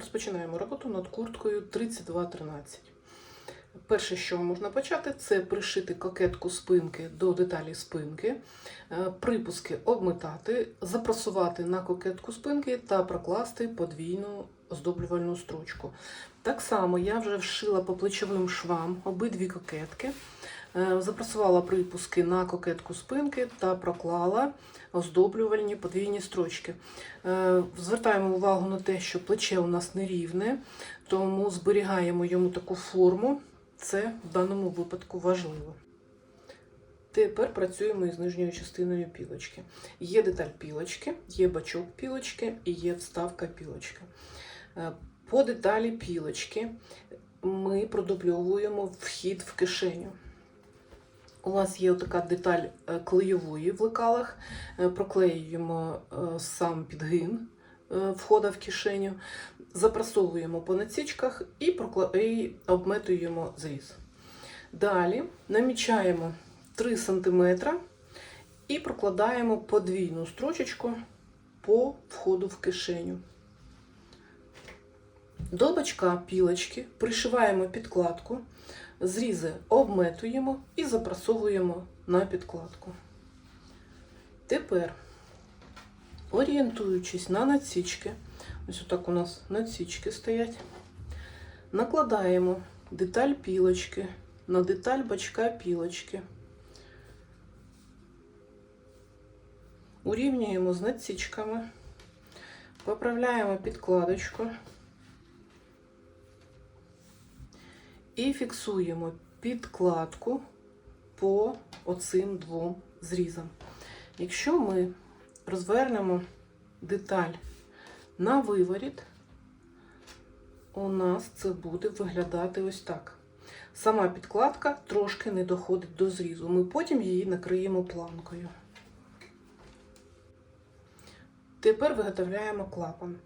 Розпочинаємо роботу над курткою 3213. Перше, що можна почати, це пришити кокетку спинки до деталі спинки, е, припуски обметати, запрасувати на кокетку спинки та прокласти подвійну оздоблювальну строчку. Так само я вже вшила по плечовим швам обидві кокетки, запрасувала припуски на кокетку спинки та проклала оздоблювальні подвійні строчки. Е, Звертаємо увагу на те, що плече у нас нерівне, тому зберігаємо йому таку форму. Це в даному випадку важливо. Тепер працюємо із нижньою частиною пілочки. Є деталь пілочки, є бачок пілочки і є вставка пілочки. Е, По деталі пілочки ми продубльовуємо вхід в кишеню. У вас є така деталь е, клейової в лекалах, Е, проклеюємо е, сам підгин входа в кишеню, запрасовуємо по націчках і обметуємо зріз. Далі намічаємо 3 см і прокладаємо подвійну строчечку по входу в кишеню. До бачка пілочки пришиваємо підкладку, зрізи обметуємо і запрасовуємо на підкладку. Тепер, орієнтуючись на надсічки, ось отак у нас надсічки стоять, накладаємо деталь пілочки на деталь бачка пілочки. Урівнюємо з надсічками, поправляємо підкладочку і фіксуємо підкладку по оцим двом зрізам. Якщо ми розвернемо деталь на виворіт, у нас це буде виглядати ось так. Сама підкладка трошки не доходить до зрізу. Ми потім її накриємо планкою. Тепер виготовляємо клапан.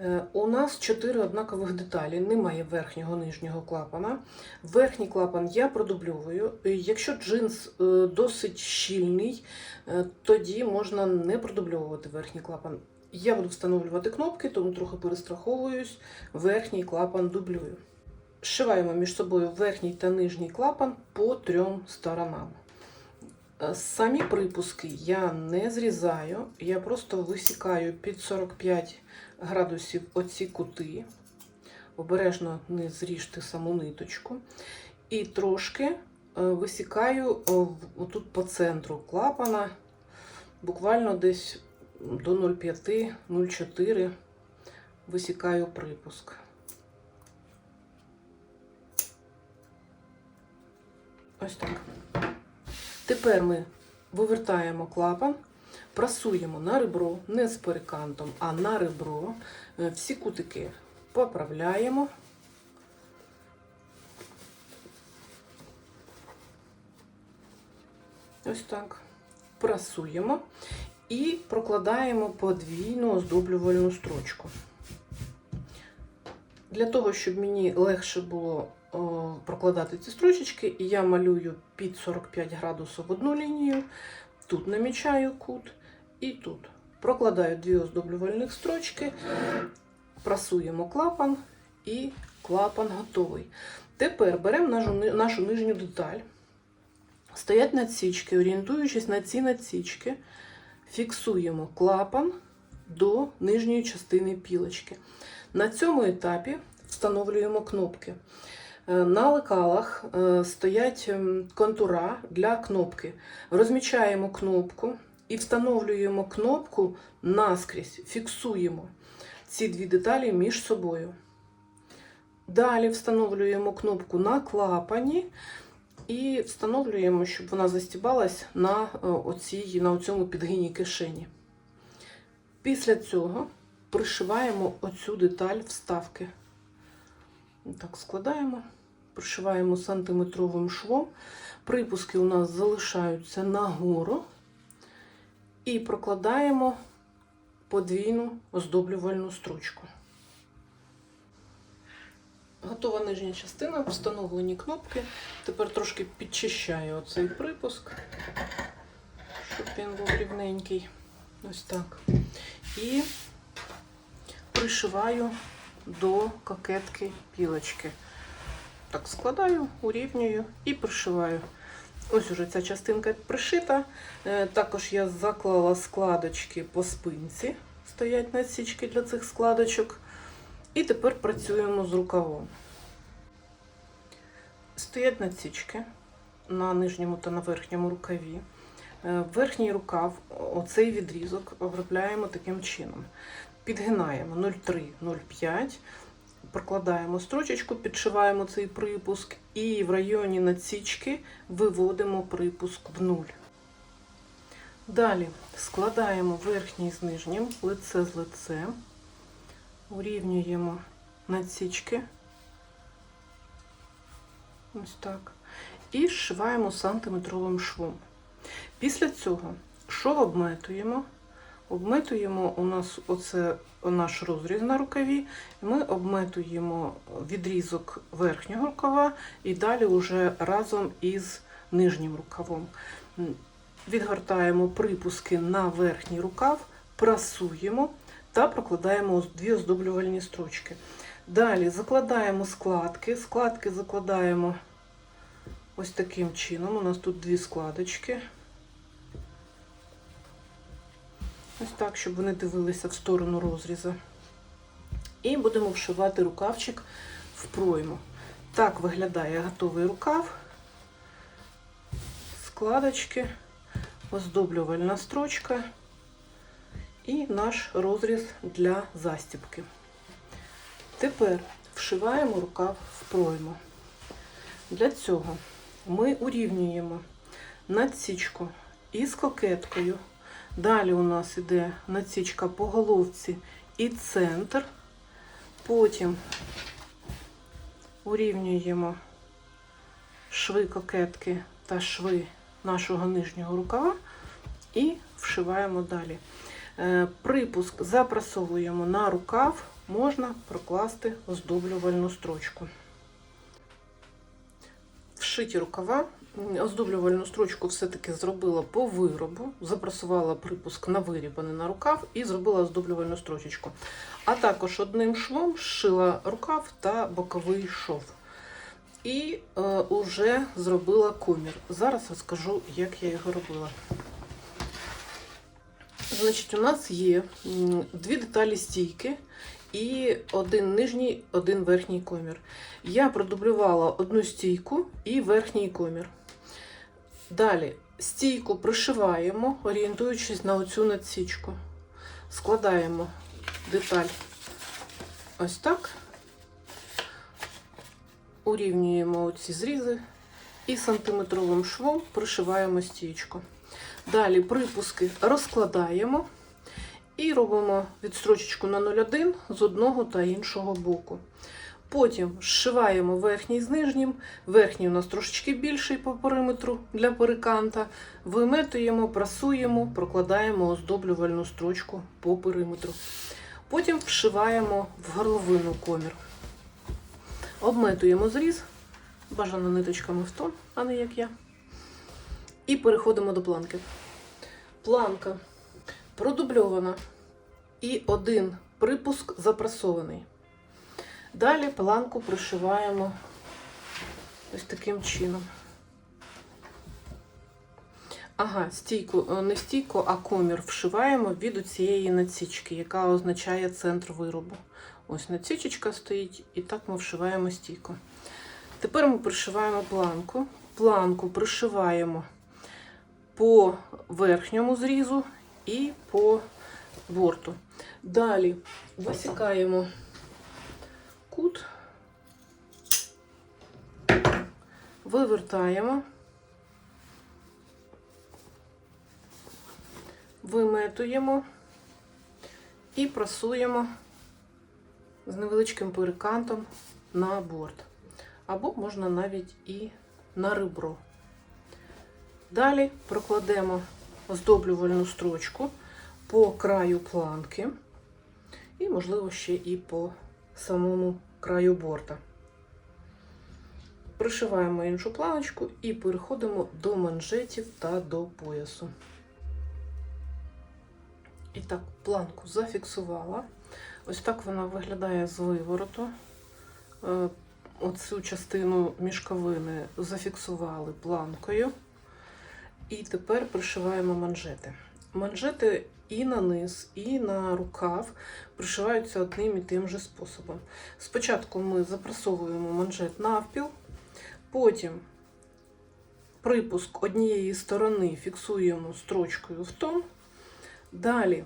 Е, У нас 4 однакових деталі, немає верхнього нижнього клапана. Верхній клапан я продубльовую. Якщо джинс е, досить щільний, е, тоді можна не продубльовувати верхній клапан. Я буду встановлювати кнопки, тому трохи перестраховуюсь, верхній клапан дублюю. Зшиваємо між собою верхній та нижній клапан по трьом сторонам. Самі припуски я не зрізаю, я просто висікаю під 45 градусів оці кути. Обережно не зріжте саму ниточку. І трошки е, висікаю е, отут по центру клапана, буквально десь до 0,5-0,4 висікаю припуск. Ось так. Тепер ми вивертаємо клапан, прасуємо на ребро, не з перекантом, а на ребро. Е, Всі кутики поправляємо. Ось так. Прасуємо і прокладаємо подвійну оздоблювальну строчку. Для того, щоб мені легше було прокладати ці строчечки, я малюю під 45 градусів одну лінію, тут намічаю кут і тут. Прокладаю дві оздоблювальних строчки, прасуємо клапан і клапан готовий. Тепер беремо нашу, нашу нижню деталь, стоять надсічки, орієнтуючись на ці надсічки, фіксуємо клапан до нижньої частини пілочки. На цьому етапі встановлюємо кнопки. Е, На лекалах е, стоять ем, контура для кнопки. Розмічаємо кнопку і встановлюємо кнопку наскрізь, фіксуємо ці дві деталі між собою. Далі встановлюємо кнопку на клапані і встановлюємо, щоб вона застібалась на, е, оцій, на цьому підгині кишені. Після цього пришиваємо оцю деталь вставки. Так, складаємо, пришиваємо сантиметровим швом. Припуски у нас залишаються нагору. І прокладаємо подвійну оздоблювальну стручку. Готова нижня частина, встановлені кнопки. Тепер трошки підчищаю оцей припуск, щоб він був рівненький. Ось так. І пришиваю до кокетки пілочки. Так, складаю, урівнюю і пришиваю. Ось уже ця частинка пришита. Е, Також я заклала складочки по спинці. Стоять насічки для цих складочок. І тепер працюємо з рукавом. Стоять насічки на нижньому та на верхньому рукаві. Е, Верхній рукав, оцей відрізок, обробляємо таким чином. Підгинаємо 0,3-0,5, прокладаємо строчечку, підшиваємо цей припуск і в районі надсічки виводимо припуск в нуль. Далі складаємо верхній з нижнім, лице з лицем, урівнюємо надсічки. Ось так. І зшиваємо сантиметровим швом. Після цього шов обметуємо. Обметуємо у нас оце наш розріз на рукаві. Ми обметуємо відрізок верхнього рукава і далі вже разом із нижнім рукавом. Відгортаємо припуски на верхній рукав, прасуємо та прокладаємо дві оздоблювальні строчки. Далі закладаємо складки. Складки закладаємо ось таким чином. У нас тут дві складочки. Ось так, щоб вони дивилися в сторону розріза. І будемо вшивати рукавчик в пройму. Так виглядає готовий рукав, складочки, оздоблювальна строчка і наш розріз для застібки. Тепер вшиваємо рукав в пройму. Для цього ми урівнюємо надсічку із кокеткою. Далі у нас іде надсічка по головці і центр. Потім урівнюємо шви кокетки та шви нашого нижнього рукава і вшиваємо далі. Е, Припуск запрасовуємо на рукав, можна прокласти оздоблювальну строчку. Вшиті рукава. Оздоблювальну строчку все-таки зробила по виробу, запрасувала припуск на виріб, а не на рукав, і зробила оздоблювальну строчечку. А також одним швом зшила рукав та боковий шов. І е, уже зробила комір. Зараз розкажу, як я його робила. Значить, у нас є дві деталі стійки і один нижній, один верхній комір. Я продублювала одну стійку і верхній комір. Далі стійку пришиваємо, орієнтуючись на оцю надсічку. Складаємо деталь ось так, урівнюємо оці зрізи і сантиметровим швом пришиваємо стійку. Далі припуски розкладаємо і робимо відстрочечку на 0,1 з одного та іншого боку. Потім зшиваємо верхній з нижнім. Верхній у нас трошечки більший по периметру для переканта. Виметуємо, прасуємо, прокладаємо оздоблювальну строчку по периметру. Потім вшиваємо в горловину комір. Обметуємо зріз, бажано ниточками в тон, а не як я. І переходимо до планки. Планка продубльована і один припуск запрасований. Далі планку пришиваємо ось таким чином. Ага, стійку, е, не стійку, а комір вшиваємо від цієї надсічки, яка означає центр виробу. Ось надсічечка стоїть, і так ми вшиваємо стійку. Тепер ми пришиваємо планку. Планку пришиваємо по верхньому зрізу і по борту. Далі висікаємо кут, вивертаємо, виметуємо і прасуємо з невеличким перекантом на борт. Або можна навіть і на ребро. Далі прокладемо оздоблювальну строчку по краю планки і, можливо, ще і по самому краю борта. Пришиваємо іншу планочку і переходимо до манжетів та до поясу. І так, планку зафіксувала, Ось так вона виглядає з вивороту. Е, Оцю частину мішковини зафіксували планкою. І тепер пришиваємо манжети. Манжети і на низ, і на рукав пришиваються одним і тим же способом. Спочатку ми запресовуємо манжет навпіл, потім припуск однієї сторони фіксуємо строчкою в тон. Далі,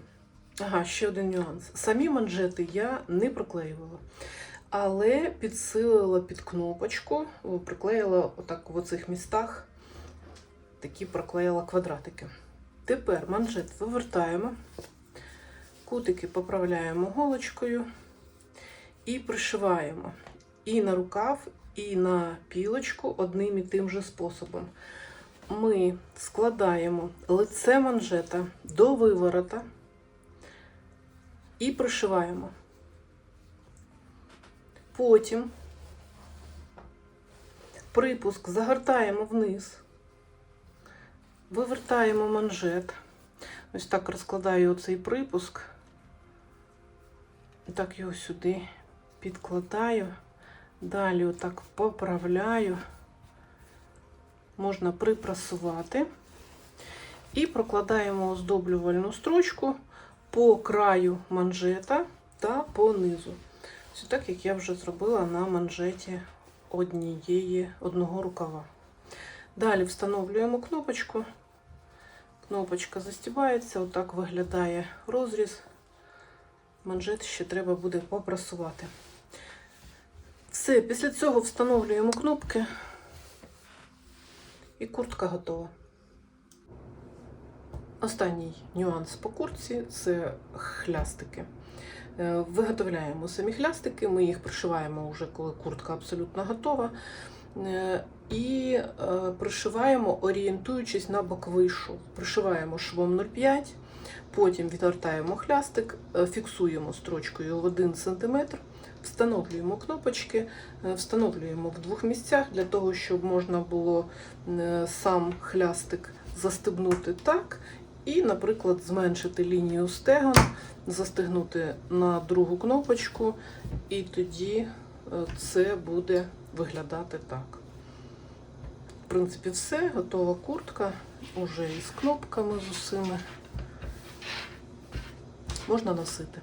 ага, ще один нюанс. Самі манжети я не проклеювала, але підсилила під кнопочку, приклеїла отак в оцих містах, такі проклеїла квадратики. Тепер манжет вивертаємо, кутики поправляємо голочкою і пришиваємо і на рукав, і на пілочку одним і тим же способом. Ми складаємо лице манжета до виворота і пришиваємо. Потім припуск загортаємо вниз, вивертаємо манжет. Ось так розкладаю оцей припуск. Так його сюди підкладаю. Далі отак поправляю. Можна припрасувати. І прокладаємо оздоблювальну строчку по краю манжета та по низу. Все так, як я вже зробила на манжеті однієї, одного рукава. Далі встановлюємо кнопочку. Кнопочка застібається, отак виглядає розріз. Манжет ще треба буде попрасувати. Все, після цього встановлюємо кнопки і куртка готова. Останній нюанс по куртці це хлястики. Е, Виготовляємо самі хлястики, ми їх пришиваємо вже коли куртка абсолютно готова. Е, І е, пришиваємо, орієнтуючись на боковий. Пришиваємо швом 0,5, потім відвертаємо хлястик, е, фіксуємо строчкою в 1 см, встановлюємо кнопочки, встановлюємо в двох місцях для того, щоб можна було сам хлястик застебнути так, і, наприклад, зменшити лінію стегон, застегнути на другу кнопочку, і тоді це буде виглядати так. В принципі, все, готова куртка, уже із кнопками з усіми. Можна носити.